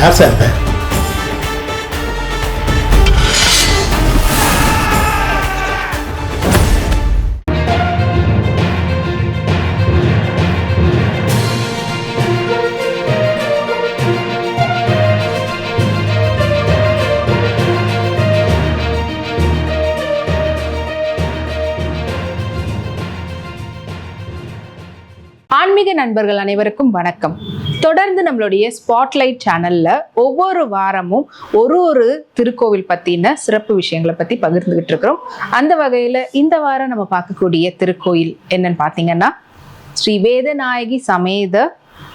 யார் சார் நண்பர்கள் அனைவருக்கும் வணக்கம். தொடர்ந்து நம்மளுடைய ஸ்பாட்லைட் சேனல்ல ஒவ்வொரு வாரமும் ஒரு ஒரு திருக்கோவில் பத்தின சிறப்பு விஷயங்களை பத்தி பகிர்ந்துகிட்டு இருக்கிறோம். அந்த வகையில இந்த வாரம் நம்ம பார்க்கக்கூடிய திருக்கோயில் என்னன்னு பாத்தீங்கன்னா ஸ்ரீ வேதநாயகி சமேத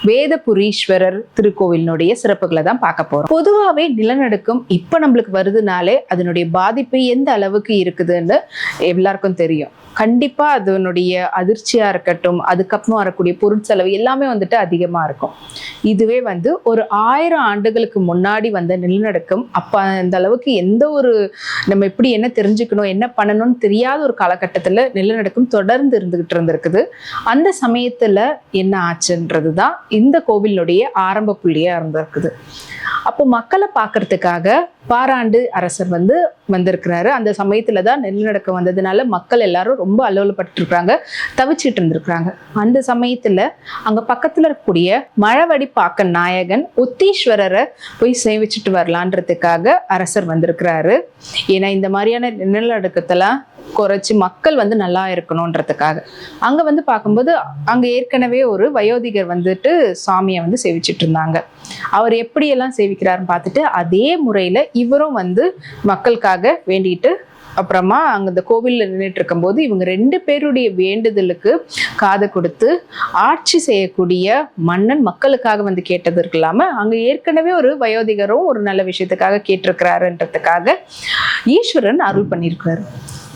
வேதபுரீஸ்வரர் திருக்கோவிலினுடைய சிறப்புகளை தான் பார்க்க போறோம். பொதுவாகவே நிலநடுக்கம் இப்போ நம்மளுக்கு வருதுனாலே அதனுடைய பாதிப்பு எந்த அளவுக்கு இருக்குதுன்னு எல்லாருக்கும் தெரியும். கண்டிப்பா அதனுடைய அதிர்ச்சியா இருக்கட்டும் அதுக்கப்புறம் வரக்கூடிய பொருட்செலவு எல்லாமே வந்துட்டு அதிகமா இருக்கும். இதுவே வந்து ஒரு ஆயிரம் ஆண்டுகளுக்கு முன்னாடி வந்த நிலநடுக்கம் அப்ப அந்த அளவுக்கு எந்த ஒரு நம்ம எப்படி என்ன தெரிஞ்சுக்கணும் என்ன பண்ணணும்னு தெரியாத ஒரு காலகட்டத்துல நிலநடுக்கம் தொடர்ந்து இருந்துகிட்டு இருந்திருக்குது. அந்த சமயத்துல என்ன ஆச்சுன்றது தான் இந்த கோவிலுடைய ஆரம்ப புள்ளியாக இருந்திருக்குது. அப்போ மக்களை பார்க்கறதுக்காக பாராண்டு அரசர் வந்து வந்திருக்கிறாரு. அந்த சமயத்துல தான் நிலநடுக்கம் வந்ததுனால மக்கள் எல்லாரும் ரொம்ப அல்லோலப்பட்டிருக்கிறாங்க தவிச்சிட்டு இருந்திருக்கிறாங்க. அந்த சமயத்துல அங்க பக்கத்துல இருக்கக்கூடிய மழவடி பாக்க நாயகன் உத்தீஸ்வரரை போய் சேவிச்சுட்டு வரலான்றதுக்காக அரசர் வந்திருக்கிறாரு. ஏன்னா இந்த மாதிரியான நிலநடுக்கத்தெல்லாம் குறைச்சி மக்கள் வந்து நல்லா இருக்கணுன்றதுக்காக. அங்க வந்து பார்க்கும்போது அங்க ஏற்கனவே ஒரு வயோதிகர் வந்துட்டு சாமியை வந்து சேவிச்சிட்டு இருந்தாங்க அவர் எப்படியெல்லாம் சேவிக்கிறாருன்னு பார்த்துட்டு அதே முறையில் இவரும் வந்து மக்களுக்காக வேண்டிட்டு அப்புறமா அங்க இந்த கோவில்ல நின்றுட்டு இருக்கும்போது இவங்க ரெண்டு பேருடைய வேண்டுதலுக்கு காதை கொடுத்து ஆட்சி செய்யக்கூடிய மன்னன் மக்களுக்காக வந்து கேட்டதற்கு இல்லாம அங்க ஏற்கனவே ஒரு வயோதிகரும் ஒரு நல்ல விஷயத்துக்காக கேட்டிருக்கிறாருன்றதுக்காக ஈஸ்வரன் அருள் பண்ணியிருக்கிறாரு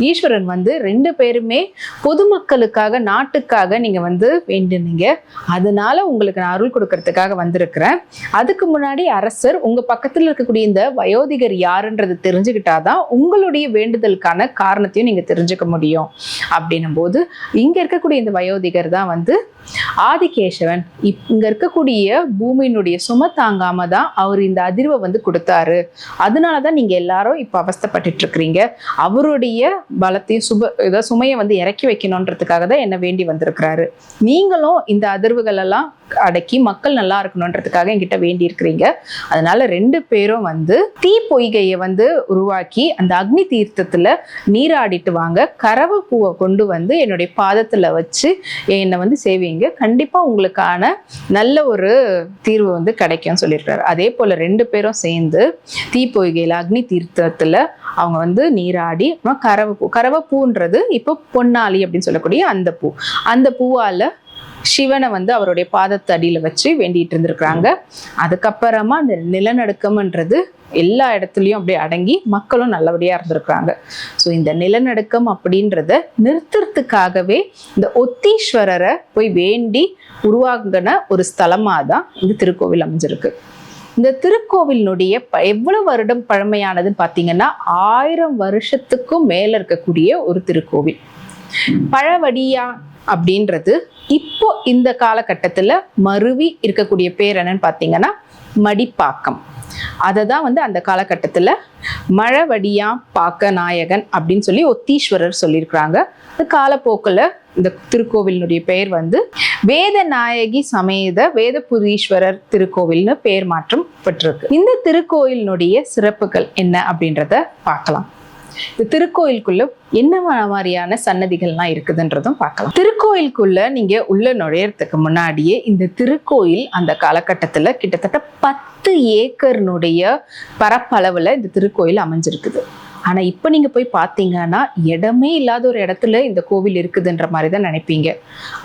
ஈஸ்வரன் வந்து ரெண்டு பேருமே பொதுமக்களுக்காக நாட்டுக்காக நீங்கள் வந்து வேண்டுனீங்க. அதனால உங்களுக்கு நான் அருள் கொடுக்கறதுக்காக வந்திருக்கிறேன். அதுக்கு முன்னாடி அரசர் உங்கள் பக்கத்தில் இருக்கக்கூடிய இந்த வயோதிகர் யாருன்றது தெரிஞ்சுக்கிட்டாதான் உங்களுடைய வேண்டுதலுக்கான காரணத்தையும் நீங்கள் தெரிஞ்சுக்க முடியும். அப்படின்னும் போது இங்கே இருக்கக்கூடிய இந்த வயோதிகர் தான் வந்து ஆதிகேசவன். இப் இங்க இருக்கக்கூடிய பூமியினுடைய சும தாங்காம தான் அவர் இந்த அதிர்வை வந்து கொடுத்தாரு. அதனாலதான் நீங்க எல்லாரும் இப்ப அவஸ்தைப்பட்டுட்டு இருக்கிறீங்க. அவருடைய பலத்தையும் சுப இதை சுமையை வந்து இறக்கி வைக்கணுன்றதுக்காக தான் என்ன வேண்டி வந்திருக்கிறாரு. நீங்களும் இந்த அதிர்வுகள் எல்லாம் அடக்கி மக்கள் நல்லா இருக்கணுன்றதுக்காக என்கிட்ட வேண்டி இருக்கிறீங்க. அதனால ரெண்டு பேரும் வந்து தீ பொய்கையை வந்து உருவாக்கி அந்த அக்னி தீர்த்தத்துல நீராடிட்டு வாங்க. கறவை பூவை கொண்டு வந்து என்னுடைய பாதத்துல வச்சு என்னை வந்து சேவிங்க. கண்டிப்பா உங்களுக்கான நல்ல ஒரு தீர்வு வந்து கிடைக்கும்னு சொல்லியிருக்காரு. அதே போல ரெண்டு பேரும் சேர்ந்து தீ பொய்கையில அக்னி தீர்த்தத்துல அவங்க வந்து நீராடி அப்புறம் கறவை பூ இப்போ பொன்னாளி அப்படின்னு சொல்லக்கூடிய அந்த பூ. அந்த பூவால் சிவனை வந்து அவருடைய பாதத்து அடியில் வச்சு வேண்டிட்டு இருந்திருக்கிறாங்க. அதுக்கப்புறமா அந்த நிலநடுக்கம்ன்றது எல்லா இடத்துலையும் அப்படியே அடங்கி மக்களும் நல்லபடியாக இருந்திருக்கிறாங்க. ஸோ இந்த நிலநடுக்கம் அப்படின்றத நிறுத்துறதுக்காகவே இந்த ஒத்தீஸ்வரரை போய் வேண்டி உருவாங்கின ஒரு ஸ்தலமாக தான் இந்த திருக்கோவில் அமைஞ்சிருக்கு. இந்த திருக்கோவிலினுடைய ப- எவ்வளவு வருடம் பழமையானதுன்னு பார்த்தீங்கன்னா ஆயிரம் வருஷத்துக்கும் மேல இருக்கக்கூடிய ஒரு திருக்கோவில். பழவடியா அப்படின்றது இப்போ இந்த காலகட்டத்தில் மருவி இருக்கக்கூடிய பேர் என்னன்னு பார்த்தீங்கன்னா மடிப்பாக்கம். அதை தான் வந்து அந்த காலகட்டத்தில் மழவடியா பாக்க நாயகன் அப்படின்னு சொல்லி ஒத்தீஸ்வரர் சொல்லியிருக்கிறாங்க. காலப்போக்கில் இந்த திருக்கோவிலினுடைய பெயர் வந்து வேதநாயகி சமேத வேதபுரீஸ்வரர் திருக்கோவில்னு பெயர் மாற்றம் பெற்றிருக்கு. இந்த திருக்கோயிலினுடைய சிறப்புகள் என்ன அப்படின்றத பார்க்கலாம். இந்த திருக்கோயிலுக்குள்ள என்ன மாதிரியான சன்னதிகள்லாம் இருக்குதுன்றதும் பார்க்கலாம். திருக்கோயிலுக்குள்ள நீங்க உள்ள நுழையறதுக்கு முன்னாடியே இந்த திருக்கோயில் அந்த காலகட்டத்துல கிட்டத்தட்ட பத்து ஏக்கர்னுடைய பரப்பளவுல இந்த திருக்கோயில் அமைஞ்சிருக்குது. ஆனா இப்ப நீங்க போய் பார்த்தீங்கன்னா இடமே இல்லாத ஒரு இடத்துல இந்த கோவில் இருக்குதுன்ற மாதிரி தான் நினைப்பீங்க.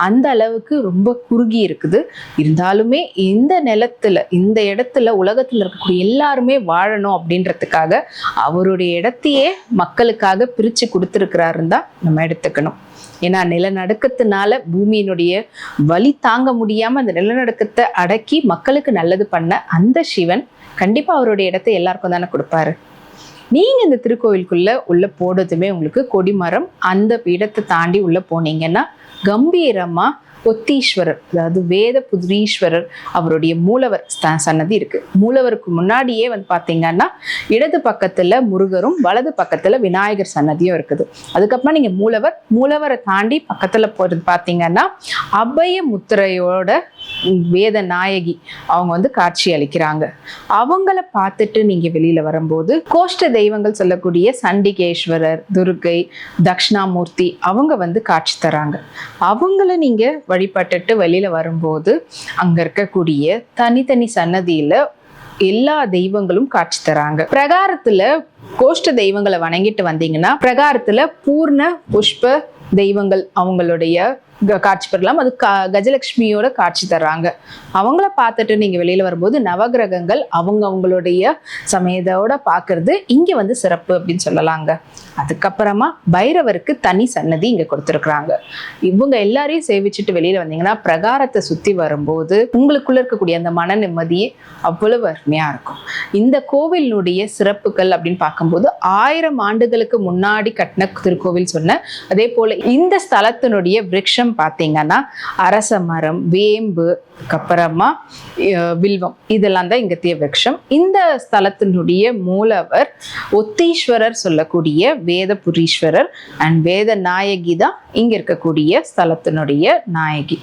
அந்த அளவுக்கு ரொம்ப குறுகி இருக்குது. இருந்தாலுமே இந்த நிலத்துல இந்த இடத்துல உலகத்துல இருக்கக்கூடிய எல்லாருமே வாழணும் அப்படின்றதுக்காக அவருடைய இடத்தையே மக்களுக்காக பிரிச்சு கொடுத்துருக்கிறாருன்னு தான் நம்ம எடுத்துக்கணும். ஏன்னா நிலநடுக்கத்தினால பூமியினுடைய வலி தாங்க முடியாம அந்த நிலநடுக்கத்தை அடக்கி மக்களுக்கு நல்லது பண்ண அந்த சிவன் கண்டிப்பா அவருடைய இடத்தை எல்லாருக்கும் தானே கொடுப்பாரு. நீங்கள் இந்த திருக்கோவிலுக்குள்ளே உள்ளே போனதுமே உங்களுக்கு கொடிமரம் அந்த இடத்தை தாண்டி உள்ளே போனீங்கன்னா கம்பீரமாக ஒத்தீஸ்வரர் அதாவது வேத புதிரீஸ்வரர் அவருடைய மூலவர் ஸ்த- சன்னதி இருக்கு. மூலவருக்கு முன்னாடியே வந்து பார்த்தீங்கன்னா இடது பக்கத்துல முருகரும் வலது பக்கத்துல விநாயகர் சன்னதியும் இருக்குது. அதுக்கப்புறம் நீங்க மூலவர் மூலவரை தாண்டி பக்கத்துல போறது பார்த்தீங்கன்னா அபய முத்திரையோட வேத நாயகி அவங்க வந்து காட்சி அளிக்கிறாங்க. அவங்கள பார்த்துட்டு நீங்க வெளியில வரும்போது கோஷ்ட தெய்வங்கள் சொல்லக்கூடிய சண்டிகேஸ்வரர் துர்கை தக்ஷணாமூர்த்தி அவங்க வந்து காட்சி தராங்க. அவங்கள நீங்க வழிபட்டுட்டு வெளியில வரும்போது அங்க இருக்கக்கூடிய தனித்தனி சன்னதியில எல்லா தெய்வங்களும் காட்சி தராங்க. பிரகாரத்துல கோஷ்ட தெய்வங்களை வணங்கிட்டு வந்தீங்கன்னா பிரகாரத்துல பூர்ண புஷ்ப தெய்வங்கள் அவங்களுடைய க- காட்சி பெறலாம். அது க கஜலட்சுமியோட காட்சி தர்றாங்க. அவங்கள பார்த்துட்டு நீங்க வெளியில வரும்போது நவகிரகங்கள் அவங்க அவங்களுடைய சமயத்தோட பார்க்கிறது இங்க வந்து சிறப்பு அப்படின்னு சொல்லலாங்க. அதுக்கப்புறமா பைரவருக்கு தனி சன்னதி இங்க கொடுத்துருக்குறாங்க. இவங்க எல்லாரையும் சேவிச்சுட்டு வெளியில வந்தீங்கன்னா பிரகாரத்தை சுத்தி வரும்போது உங்களுக்குள்ள இருக்கக்கூடிய அந்த மன நிம்மதி அவ்வளவு அருமையா இருக்கும். இந்த கோவிலினுடைய சிறப்புகள் அப்படின்னு பார்க்கும்போது ஆயிரம் ஆண்டுகளுக்கு முன்னாடி கட்டின திருக்கோவில் சொன்ன அதே போல இந்த ஸ்தலத்தினுடைய விரக்ஷம் பார்த்தீங்கன்னா அரச மரம் வேம்பு அப்புறமா வில்வம். இதெல்லாம் தான் இங்க விரக்ஷம். இந்த ஸ்தலத்தினுடைய மூலவர் ஒத்தீஸ்வரர் சொல்லக்கூடிய வேத புரீஸ்வரர் அண்ட் வேத நாயகி தான் இங்க இருக்கக்கூடிய ஸ்தலத்தினுடைய நாயகி.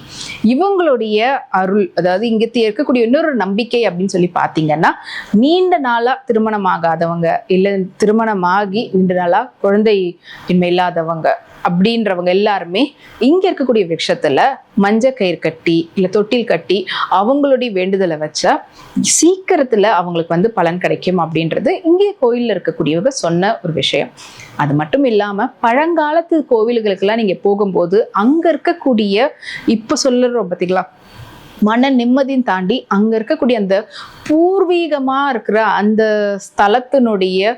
இவங்களுடைய அருள் அதாவது இங்கே இருக்கக்கூடிய இன்னொரு நம்பிக்கை அப்படின்னு சொல்லி பார்த்தீங்கன்னா நீண்ட நாளா திருமணம் ஆகாதவங்க இல்லை திருமணமாகி நீண்ட நாளா குழந்தை இன்மை இல்லாதவங்க அப்படின்றவங்க எல்லாருமே இங்க இருக்கக்கூடிய விருட்சத்துல மஞ்ச கயிறு கட்டி இல்ல தொட்டில் கட்டி அவங்களுடைய வேண்டுதலை வச்சா சீக்கிரத்துல அவங்களுக்கு வந்து பலன் கிடைக்கும் அப்படின்றது இங்கே கோயில்ல இருக்கக்கூடியவங்க சொன்ன ஒரு விஷயம். அது மட்டும் இல்லாம பழங்காலத்து கோவில்களுக்கெல்லாம் நீங்க போகும்போது அங்க இருக்கக்கூடிய இப்ப சொல்லுறோம் பார்த்தீங்களா மன நிம்மதியும் தாண்டி அங்க இருக்கக்கூடிய அந்த பூர்வீகமா இருக்கிற அந்த ஸ்தலத்தினுடைய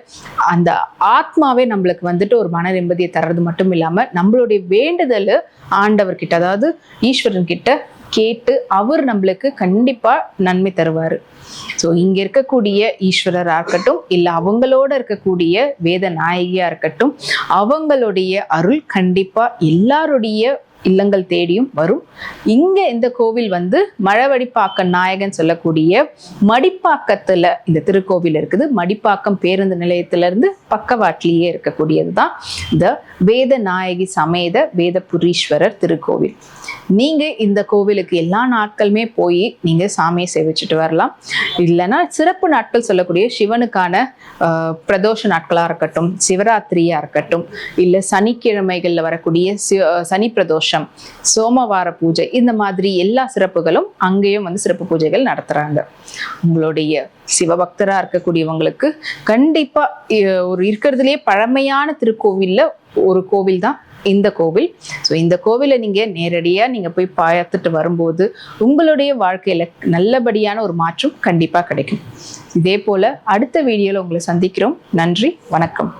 அந்த ஆத்மாவே நம்மளுக்கு வந்துட்டு ஒரு மன நிம்மதியை தர்றது மட்டும் இல்லாம நம்மளுடைய வேண்டுதல் ஆண்டவர்கிட்ட அதாவது ஈஸ்வரன் கிட்ட கேட்டு அவர் நம்மளுக்கு கண்டிப்பா நன்மை தருவாரு. ஸோ இங்க இருக்கக்கூடிய ஈஸ்வரராக இருக்கட்டும் இல்ல அவங்களோட இருக்கக்கூடிய வேத நாயகியா இருக்கட்டும் அவங்களுடைய அருள் கண்டிப்பா எல்லாருடைய இல்லங்கள் தேடியும் வரும். இங்க இந்த கோவில் வந்து மழவடிப்பாக்க நாயகன் சொல்லக்கூடிய மடிப்பாக்கத்துல இந்த திருக்கோவில் இருக்குது மடிப்பாக்கம் பேருந்து நிலையத்திலிருந்து பக்கவாட்டிலேயே இருக்கக்கூடியது தான் இந்த வேத நாயகி சமேத வேதபுரீஸ்வரர் திருக்கோவில். நீங்கள் இந்த கோவிலுக்கு எல்லா நாட்களுமே போய் நீங்க சாமியை சேவிச்சுட்டு வரலாம். இல்லைன்னா சிறப்பு நாட்கள் சொல்லக்கூடிய சிவனுக்கான ஆஹ், பிரதோஷ நாட்களா இருக்கட்டும் சிவராத்திரியா இருக்கட்டும் இல்லை சனிக்கிழமைகள்ல வரக்கூடிய சனி பிரதோஷம் சோமவார பூஜை இந்த மாதிரி எல்லா சிறப்புகளும் அங்கேயும் வந்து சிறப்பு பூஜைகள் நடத்துறாங்க. உங்களுடைய சிவபக்தரா இருக்கக்கூடியவங்களுக்கு கண்டிப்பா ஒரு இருக்கிறதுலே பழமையான திருக்கோவில்ல ஒரு கோவில் தான் இந்த கோவில். ஸோ இந்த கோவிலை நீங்க நேரடியா நீங்க போய் பார்த்துட்டு வரும்போது உங்களுடைய வாழ்க்கையில நல்லபடியான ஒரு மாற்றம் கண்டிப்பா கிடைக்கும். இதே போல அடுத்த வீடியோல உங்களை சந்திக்கிறோம். நன்றி வணக்கம்.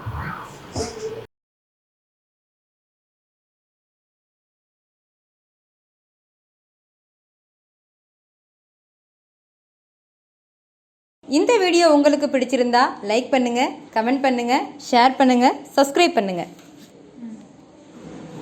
இந்த வீடியோ உங்களுக்கு பிடிச்சிருந்தா லைக் பண்ணுங்க கமெண்ட் பண்ணுங்க ஷேர் பண்ணுங்க சப்ஸ்கிரைப் பண்ணுங்க.